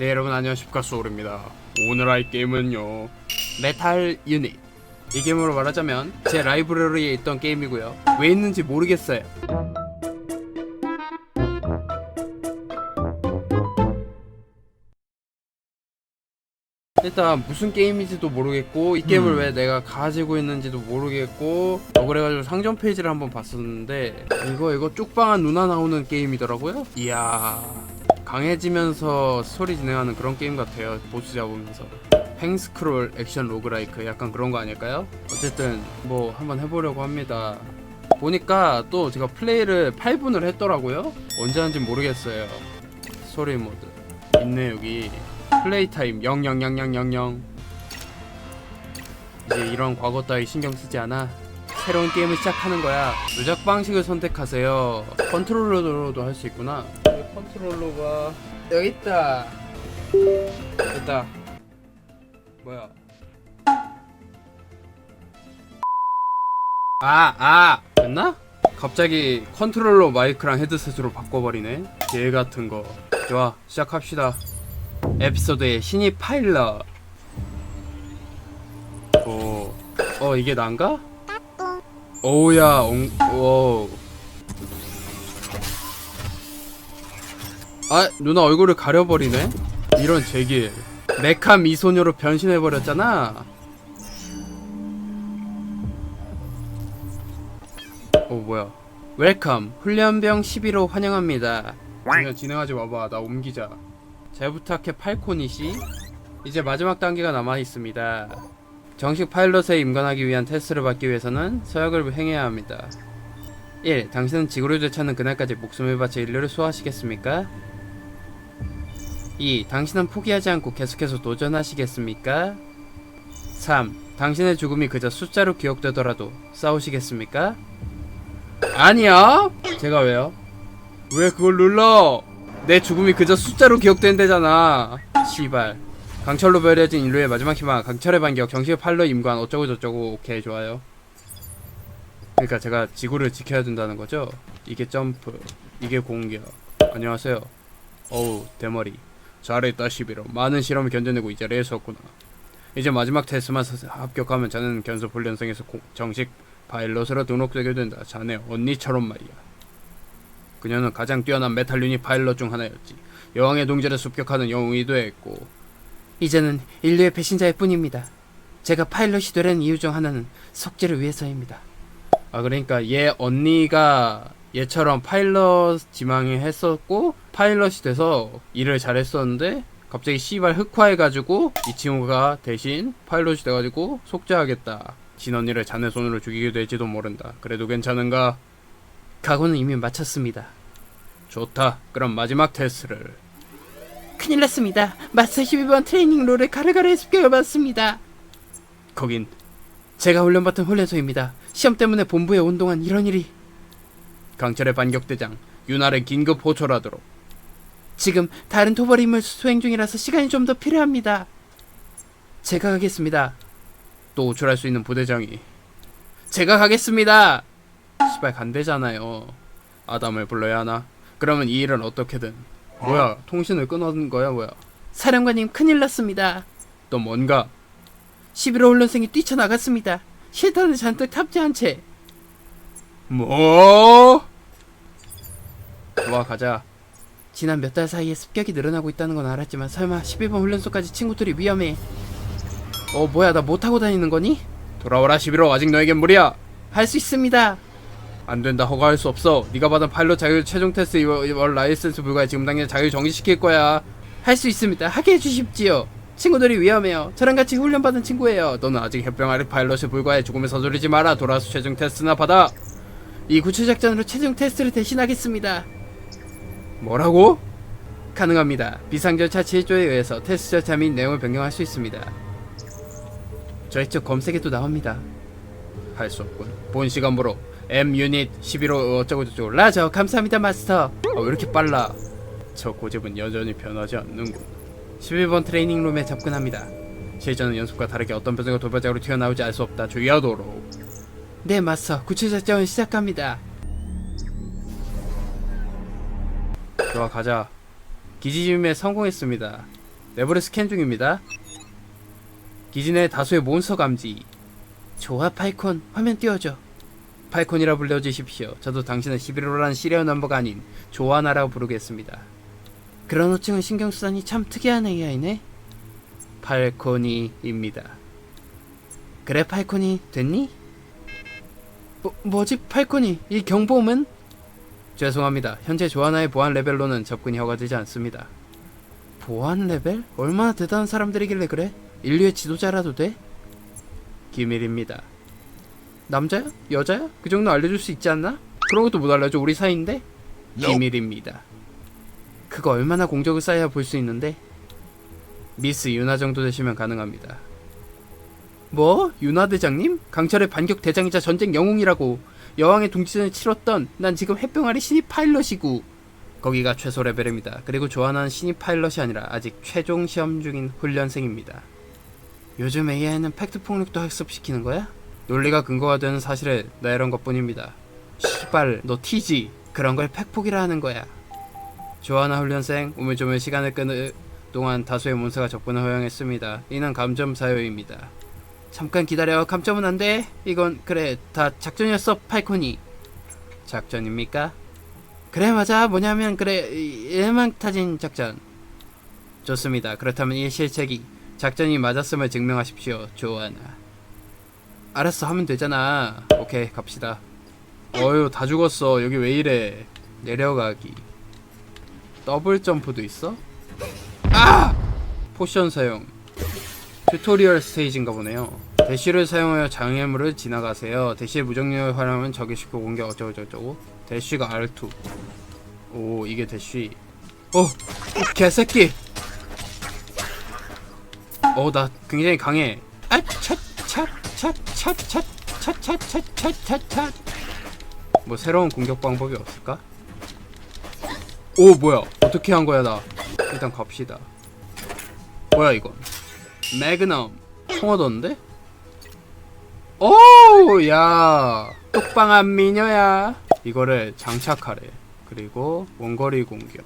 네 여러분 안녕하십니까? 소울입니다. 오늘 할 게임은요 메탈 유닛. 이 게임으로 말하자면 제 라이브러리에 있던 게임이고요. 왜 있는지 모르겠어요. 일단 무슨 게임인지도 모르겠고 이 게임을 음. 왜 내가 가지고 있는지도 모르겠고 어 그래가지고 상점 페이지를 한번 봤었는데 이거 이거 쪽방한 누나 나오는 게임이더라고요. 이야 강해지면서 스토리 진행하는 그런 게임 같아요. 보스 잡으면서. 팽스크롤 액션 로그라이크 약간 그런 거 아닐까요? 어쨌든 뭐 한번 해보려고 합니다. 보니까 또 제가 플레이를 8분을 했더라고요. 언제 한지 모르겠어요. 스토리 모드. 있네 여기. 플레이 타임. 00000 이제 이런 과거 따위 신경 쓰지 않아. 새로운 게임을 시작하는 거야. 조작 방식을 선택하세요. 컨트롤러로도 할 수 있구나 컨트롤러가 여기 있다 됐다 뭐야 아, 아! 됐나? 갑자기 컨트롤러 마이크랑 헤드셋으로 바꿔버리네. 개 같은 거. 좋아, 시작합시다. 에피소드의 신입 파일럿. 오, 어, 이게 난가? 오우야, 옹, 오. 아, 누나 얼굴을 가려버리네? 이런 제길. 메카 미소녀로 변신해버렸잖아? 오 뭐야 웰컴 훈련병 11호 환영합니다 그냥 진행하지 마봐 나 옮기자 잘 부탁해 팔코니씨 이제 마지막 단계가 남아있습니다 정식 파일럿에 임관하기 위한 테스트를 받기 위해서는 서약을 행해야 합니다 1. 당신은 지구를 되찾는 그날까지 목숨을 바쳐 인류를 수호하시겠습니까? 2. 당신은 포기하지 않고 계속해서 도전하시겠습니까? 3. 당신의 죽음이 그저 숫자로 기억되더라도 싸우시겠습니까? 아니야? 제가 왜요? 왜 그걸 눌러? 내 죽음이 그저 숫자로 기억된대잖아. 시발. 강철로 버려진 인류의 마지막 희망, 강철의 반격, 정식 팔로 임관, 어쩌고 저쩌고, 오케이, 좋아요. 그러니까 제가 지구를 지켜야 된다는 거죠? 이게 점프, 이게 공격. 안녕하세요. 어우, 대머리. 잘했다, 11호. 많은 실험을 견뎌내고 이 자리에 섰구나. 이제 마지막 테스트만 서- 합격하면 자네는 견습 훈련생에서 공- 정식 파일럿으로 등록되게 된다. 자네 언니처럼 말이야. 그녀는 가장 뛰어난 메탈 유닛 파일럿 중 하나였지. 여왕의 동지를 습격하는 영웅이기도 했고. 이제는 인류의 배신자일 뿐입니다. 제가 파일럿이 되려는 이유 중 하나는 석재를 위해서입니다. 아 그러니까 얘 언니가 얘처럼 파일럿 지망을 했었고 파일럿이 돼서 일을 잘했었는데 갑자기 씨발 흑화해가지고 이 친구가 대신 파일럿이 돼가지고 속죄하겠다. 진언니를 자네 손으로 죽이게 될지도 모른다. 그래도 괜찮은가? 각오는 이미 마쳤습니다. 좋다. 그럼 마지막 테스트를. 큰일 났습니다. 마스터 12번 트레이닝 롤을 가르가르 습격을 받습니다. 거긴 제가 훈련받은 훈련소입니다. 시험 때문에 본부에 온 동안 이런 일이. 강철의 반격대장 윤활의 긴급 호출하도록. 지금 다른 토벌 임무 수행 중이라서 시간이 좀 더 필요합니다. 제가 가겠습니다. 또 호출할 수 있는 부대장이 제가 가겠습니다. 시발 간대잖아요. 아담을 불러야 하나? 그러면 이 일은 어떻게든 뭐야 통신을 끊은 거야 뭐야? 사령관님 큰일 났습니다. 또 뭔가 11호 훈련생이 뛰쳐나갔습니다. 실탄을 잔뜩 탑재한 채. 뭐? 좋아 가자. 지난 몇 달 사이에 습격이 늘어나고 있다는 건 알았지만 설마 12번 훈련소까지 친구들이 위험해. 어 뭐야 나 못하고 다니는 거니? 돌아오라 11호. 아직 너에겐 무리야. 할 수 있습니다. 안 된다. 허가할 수 없어. 네가 받은 파일럿 자격 최종 테스트 이월, 라이센스 불가에 지금 당장 자격 정지시킬 거야. 할 수 있습니다. 하게 해주십지요 친구들이 위험해요. 저랑 같이 훈련받은 친구예요. 너는 아직 협병 아래 파일럿에 불과해 죽음에 서두르지 마라. 돌아와서 최종 테스트나 받아. 이 구체 작전으로 최종 테스트를 대신하겠습니다 뭐라고? 가능합니다 비상 절차 7조에 의해서 테스트 절차 및 내용을 변경할 수 있습니다 저희 쪽 검색에도 나옵니다. 할 수 없군. 본 시간으로 M 유닛 11호 어쩌고 저쩌고 라저 감사합니다 마스터. 어, 왜 이렇게 빨라? 저 고집은 여전히 변하지 않는군. 11번 트레이닝 룸에 접근합니다. 실전은 연습과 다르게 어떤 표정과 돌발적으로 튀어나오지 알 수 없다. 주의하도록. 네 마스터 구체 작전을 시작합니다. 좋아 가자. 기지짐에 성공했습니다. 내부를 스캔 중입니다. 내 다수의 몬스터 감지. 좋아 파이콘 화면 띄워줘. 파이콘이라 불러주십시오. 저도 당신을 11호라는 시리얼 넘버가 아닌 조아나라고 부르겠습니다. 그런 호칭은 신경 쓰다니 참 특이한 AI네. 팔코니입니다. 그래 팔코니 됐니? 뭐, 뭐지 팔코니 이 경보음은? 죄송합니다. 현재 조아나의 보안 레벨로는 접근이 허가되지 않습니다. 보안 레벨? 얼마나 대단한 사람들이길래 그래? 인류의 지도자라도 돼? 기밀입니다. 남자야? 여자야? 그 정도 알려줄 수 있지 않나? 그런 것도 못 알려줘 우리 사이인데? 비밀입니다. 그거 얼마나 공적을 쌓아야 볼 수 있는데? 미스 유나 정도 되시면 가능합니다. 뭐? 유나 대장님? 강철의 반격 대장이자 전쟁 영웅이라고 여왕의 동지전을 치렀던 난 지금 햇병아리 신입 파일럿이고 거기가 최소 레벨입니다. 그리고 조아나는 신입 파일럿이 아니라 아직 최종 시험 중인 훈련생입니다. 요즘 AI는 팩트 폭력도 학습시키는 거야? 논리가 근거가 되는 사실을 내놓은 것뿐입니다. 시발 너 티지 그런 걸 팩폭이라 하는 거야. 조아나 훈련생 우물조물 시간을 끄는 동안 다수의 몬스가 접근을 허용했습니다. 이는 감점 사유입니다. 잠깐 기다려 감점은 안 돼. 이건 그래 다 작전이었어 팔코니. 작전입니까? 그래 맞아 뭐냐면 그래 이- 일망타진 작전. 좋습니다. 그렇다면 이 실책이 작전이 맞았음을 증명하십시오. 조아나. 알았어 하면 되잖아. 오케이 갑시다. 어휴 다 죽었어. 여기 왜 이래? 내려가기. 더블 점프도 있어? 아! 포션 사용. 튜토리얼 스테이지인가 보네요. 대쉬를 사용하여 장애물을 지나가세요. 대쉬의 무정력을 활용하면 적의 쉽고 공격 어쩌고저쩌고. 대쉬가 R2. 오 이게 대쉬. 어! 이 개새끼! 어 나 굉장히 강해. 아! 차! 차! 차! 차! 차! 차! 차! 차! 차! 차! 차! 뭐 새로운 공격 방법이 없을까? 오 뭐야 어떻게 한 거야 나 일단 갑시다 뭐야 이건 매그넘. 총 얻었는데? 오야. 똑방한 미녀야. 이거를 장착하래. 그리고 원거리 공격.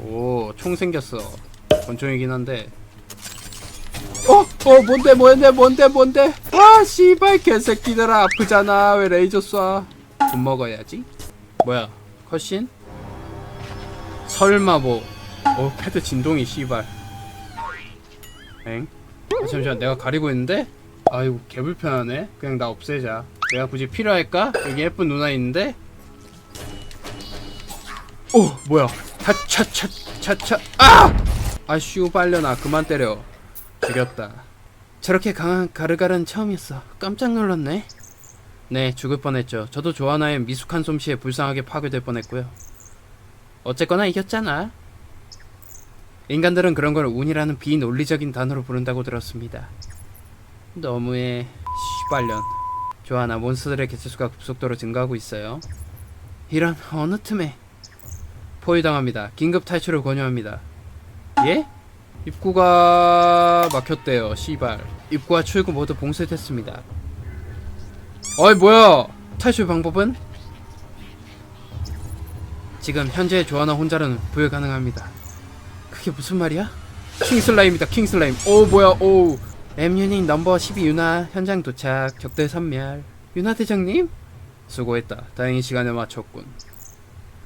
오 총 생겼어. 권총이긴 한데. 어? 어 뭔데 뭔데 뭔데 뭔데? 와 씨발 개새끼들아. 아프잖아. 왜 레이저 쏴? 돈 먹어야지. 뭐야 컷신? 설마 뭐. 어, 패드 진동이 씨발 엥? 아, 잠시만 내가 가리고 있는데? 아이고 개불편하네 그냥 나 없애자 내가 굳이 필요할까? 여기 예쁜 누나 있는데? 오 뭐야 차차차차차 아! 아 씨발려나 그만 때려 죽였다 저렇게 강한 가르가르는 처음이었어 깜짝 놀랐네 네 죽을 뻔했죠 저도 조아나의 미숙한 솜씨에 불쌍하게 파괴될 뻔했고요 어쨌거나 이겼잖아. 인간들은 그런 걸 운이라는 비논리적인 단어로 부른다고 들었습니다. 너무해 씨발년. 조아나 몬스터들의 개체수가 급속도로 증가하고 있어요. 이런 어느 틈에 포위당합니다. 긴급 탈출을 권유합니다. 예? 입구가 막혔대요. 씨발. 입구와 출구 모두 봉쇄됐습니다. 어이 뭐야? 탈출 방법은? 지금 현재 조아나 혼자는 불가능합니다. 그게 무슨 말이야? 킹슬라임이다 킹슬라임. 오 뭐야 오. M유닛 넘버 12 유나 현장 도착 적들 선멸. 유나 대장님? 수고했다. 다행히 시간에 맞췄군.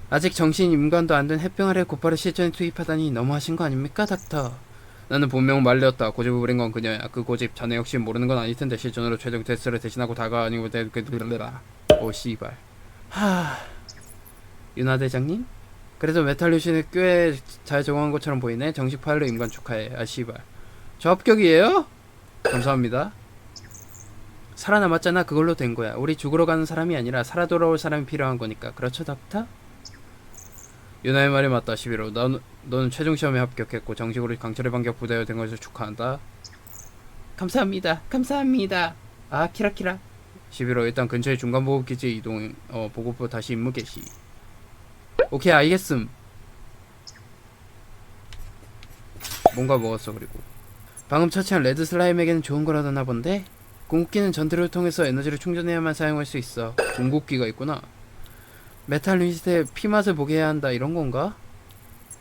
아직 정신 임관도 안된 햇병아래 곧바로 실전에 투입하다니 너무하신 거 아닙니까 닥터? 나는 분명 말렸다. 고집을 부린 건 그녀야. 그 고집 자네 역시 모르는 건 아닐 텐데 실전으로 최종 테스트를 대신하고 다가아니고 대그들라. 오 씨발. 하. 유나 대장님? 그래도 메탈 유신을 꽤잘 적응한 것처럼 보이네. 정식 파일로 임관 축하해. 아 씨발. 저 합격이에요? 감사합니다. 살아남았잖아. 그걸로 된 거야. 우리 죽으러 가는 사람이 아니라 살아 돌아올 사람이 필요한 거니까. 그렇죠, 닥터? 유나의 말이 맞다. 11호. 넌, 너는 최종 시험에 합격했고 정식으로 강철의 반격 부대가 된 것을 축하한다. 감사합니다. 감사합니다. 아, 키라키라. 11호 일단 근처의 중간 보급 기지 이동 어 보급 후 다시 임무 개시. 오케이 알겠음. 뭔가 먹었어 그리고. 방금 처치한 레드 슬라임에게는 좋은 거라더나 본데? 궁극기는 전투를 통해서 에너지를 충전해야만 사용할 수 있어. 궁극기가 있구나. 메탈 유닛의 피맛을 보게 해야 한다 이런 건가?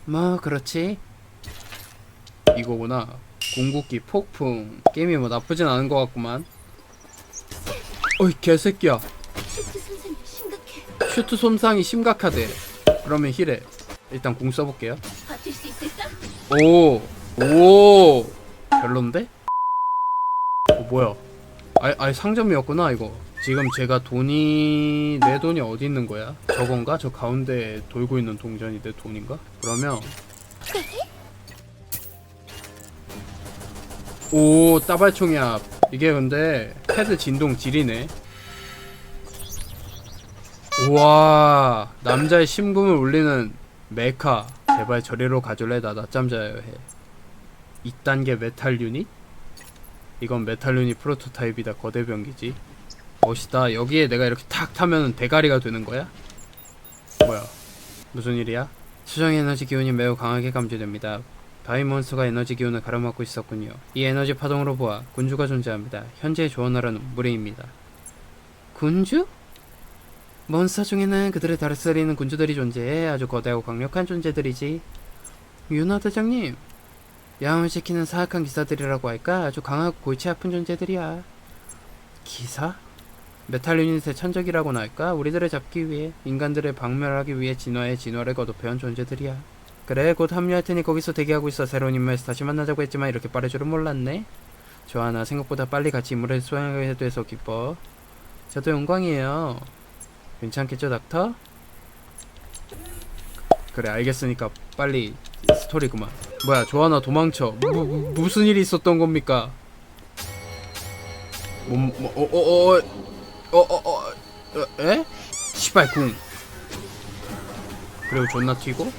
뭐 그렇지. 이거구나. 궁극기 폭풍. 게임이 뭐 나쁘진 않은 것 같구만. 어이 개새끼야. 슈트 손상이 심각하대 그러면 힐해 일단 궁 써볼게요? 오, 오, 별론데? 어, 뭐야? 아, 아, 상점이었구나 이거. 지금 제가 돈이 내 돈이 어디 있는 거야? 저건가? 저 가운데 돌고 있는 동전이 내 돈인가? 그러면 오, 따발총이야. 이게 근데 패드 진동 질이네. 우와, 남자의 심금을 울리는 메카. 제발 저리로 가줄래? 나 낮잠 자야 해. 2단계 메탈 유닛? 이건 메탈 유닛 프로토타입이다. 거대 병기지. 멋있다. 여기에 내가 이렇게 탁 타면 대가리가 되는 거야? 뭐야? 무슨 일이야? 수정의 에너지 기운이 매우 강하게 감지됩니다. 바이몬스가 에너지 기운을 가로막고 있었군요. 이 에너지 파동으로 보아 군주가 존재합니다. 현재 조언하라는 무례입니다. 군주? 몬스터 중에는 그들의 다스리는 군주들이 존재해 아주 거대하고 강력한 존재들이지. 윤화 대장님, 야음을 시키는 사악한 기사들이라고 할까? 아주 강하고 골치 아픈 존재들이야. 기사? 메탈 유닛의 천적이라고나 할까? 우리들을 잡기 위해 인간들을 박멸하기 위해 진화에 진화를 거듭해온 존재들이야. 그래, 곧 합류할 테니 거기서 대기하고 있어. 새로운 인물에서 다시 만나자고 했지만 이렇게 빠를 줄은 몰랐네. 좋아나 생각보다 빨리 같이 임무를 수행하게 돼서 기뻐. 저도 영광이에요. 괜찮겠죠, 닥터? 그래, 알겠으니까 빨리 스토리구만. 뭐야, 조하나 도망쳐. 무, 무, 무슨 일이 있었던 겁니까? 뭐, 뭐, 어, 어, 어, 어, 어, 어, 어, 에? 시발 궁. 그리고 존나 튀고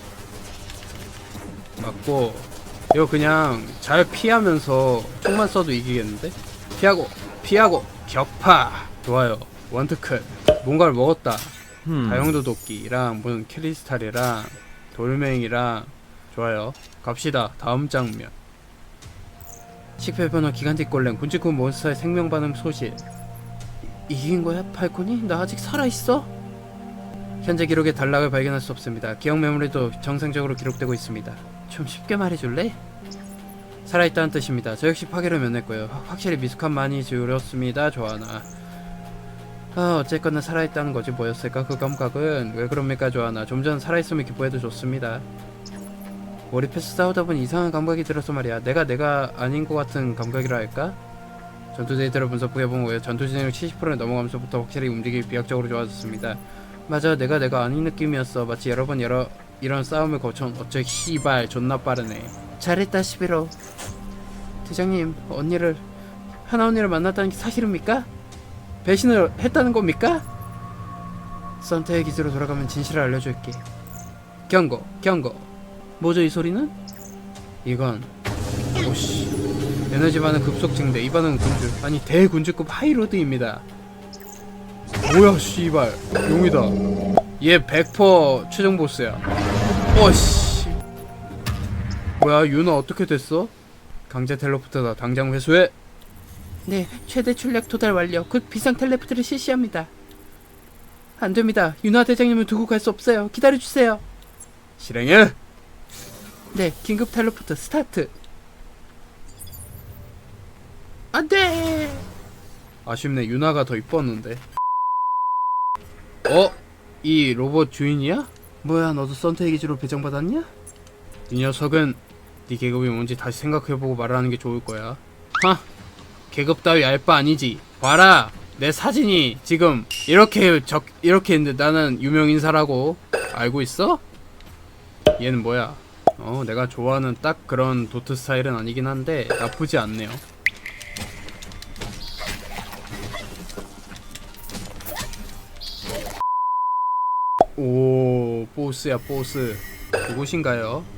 맞고 이거 그냥 잘 피하면서 총만 써도 이기겠는데? 피하고 피하고 격파 좋아요 원트컷 뭔가를 먹었다. 다용도 도끼랑 무슨 크리스탈이랑 돌멩이랑 좋아요. 갑시다. 다음 장면. 식별번호 기간틱 골렘 군직군 몬스터의 생명 반응 소실. 이- 이긴 거야 팔콘이? 나 아직 살아 있어? 현재 기록에 단락을 발견할 수 없습니다. 기억 메모리도 정상적으로 기록되고 있습니다. 좀 쉽게 말해줄래? 살아있다는 뜻입니다. 저 역시 파괴를 면했고요. 확- 확실히 미숙한 많이 줄였습니다 조하나 아 어쨌거나 살아있다는 거지 뭐였을까? 그 감각은. 왜 그럽니까 조하나? 좀 전 살아있으면 기뻐해도 좋습니다. 몰입해서 싸우다 보니 이상한 감각이 들어서 말이야. 내가 내가 아닌 것 같은 감각이라 할까? 전투 데이터를 분석해본 후에 전투 진행률 70%를 넘어가면서부터 확실히 움직임이 비약적으로 좋아졌습니다. 맞아 내가 내가 아닌 느낌이었어. 마치 여러 번 여러 이런 싸움을 거쳐온 어째 씨발 존나 빠르네. 잘했다 11호. 대장님 언니를 하나 언니를 만났다는 게 사실입니까? 배신을 했다는 겁니까? 선태의 기지로 돌아가면 진실을 알려줄게. 경고 경고. 뭐죠 이 소리는? 이건 오씨. 에너지 반응 급속 증대. 이 반응은 군주. 아니 대군주급 하이로드입니다. 뭐야 씨발. 용이다. 얘 100% 최종 보스야. 어씨. 뭐야 유나 어떻게 됐어? 강제 텔레포트다. 당장 회수해 네 최대 출력 도달 완료. 곧 비상 텔레포트를 실시합니다. 안 됩니다. 윤화 대장님을 두고 갈 수 없어요. 기다려 주세요. 실행해. 네 긴급 텔레포트 스타트. 안 돼! 아쉽네. 유나가 더 이뻤는데. 어? 이 로봇 주인이야? 뭐야 너도 선택 기지로 배정받았냐? 이 녀석은 네 계급이 뭔지 다시 생각해보고 말하는 게 좋을 거야. 하 계급 따위 알바 아니지 봐라 내 사진이 지금 이렇게 적 이렇게 있는데 나는 유명 인사라고 알고 있어? 얘는 뭐야 어 내가 좋아하는 딱 그런 도트 스타일은 아니긴 한데 나쁘지 않네요 오 보스야 보스 누구신가요?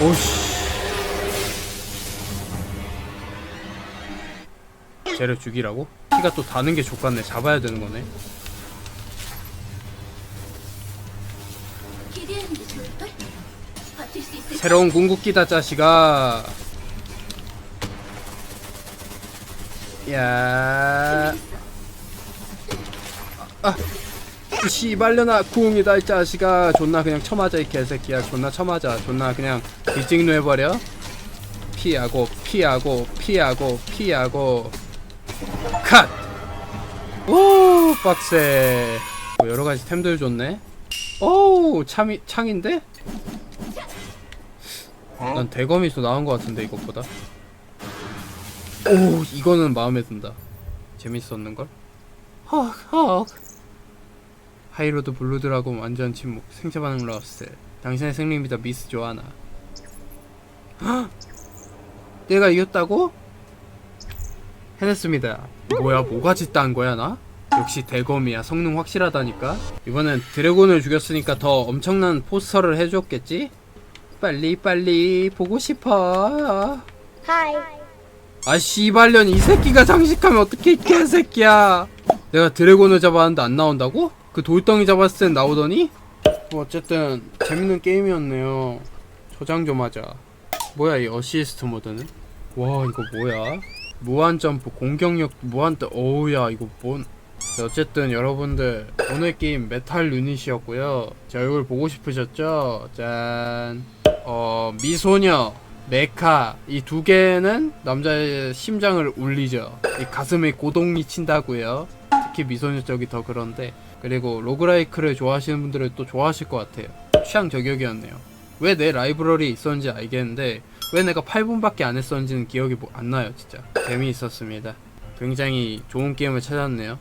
오씨. 쟤를 죽이라고? 피가 또 다는 게 족같네. 잡아야 되는 거네? 새로운 궁극기다 자식아. 야. 아이 씨발려나 궁이다 이 자식아. 존나 그냥 쳐맞아 이 개새끼야. 존나 쳐맞아. 존나 그냥 뒷직로 해버려. 피하고 피하고 피하고 피하고. 컷! 오 빡세. 뭐 여러가지 템들 좋네. 오우 참이 창인데? 난 대검이 또 나은 것 같은데 이것보다. 오 이거는 마음에 든다. 재밌었는걸? 헉헉 하이로드 블루드라고 완전 침묵 생체 반응 러스 당신의 승리입니다 미스 조아나 헉! 내가 이겼다고? 해냈습니다 뭐야 뭐가지 딴 거야 나? 역시 대검이야 성능 확실하다니까 이번엔 드래곤을 죽였으니까 더 엄청난 포스터를 해줬겠지? 빨리 빨리 보고 싶어 하이. 아 씨발년 이 새끼가 장식하면 어떻게 이 개새끼야 내가 드래곤을 잡았는데 안 나온다고? 그 돌덩이 잡았을 땐 나오더니? 뭐 어쨌든 재밌는 게임이었네요 저장 좀 하자 뭐야 이 어시스트 모드는? 와 이거 뭐야 무한 점프 공격력 무한 때 어우야 이거 뭔 네, 어쨌든 여러분들 오늘 게임 메탈 유닛이었고요 제 얼굴 보고 싶으셨죠? 짠 어, 미소녀 메카 이 두 개는 남자의 심장을 울리죠. 이 가슴에 고동이 친다고요. 특히 미소녀 쪽이 더 그런데 그리고 로그라이크를 좋아하시는 분들은 또 좋아하실 것 같아요. 취향 저격이었네요. 왜 내 라이브러리에 있었는지 알겠는데 왜 내가 8분밖에 안 했었는지는 기억이 뭐- 안 나요 진짜. 재미있었습니다. 굉장히 좋은 게임을 찾았네요.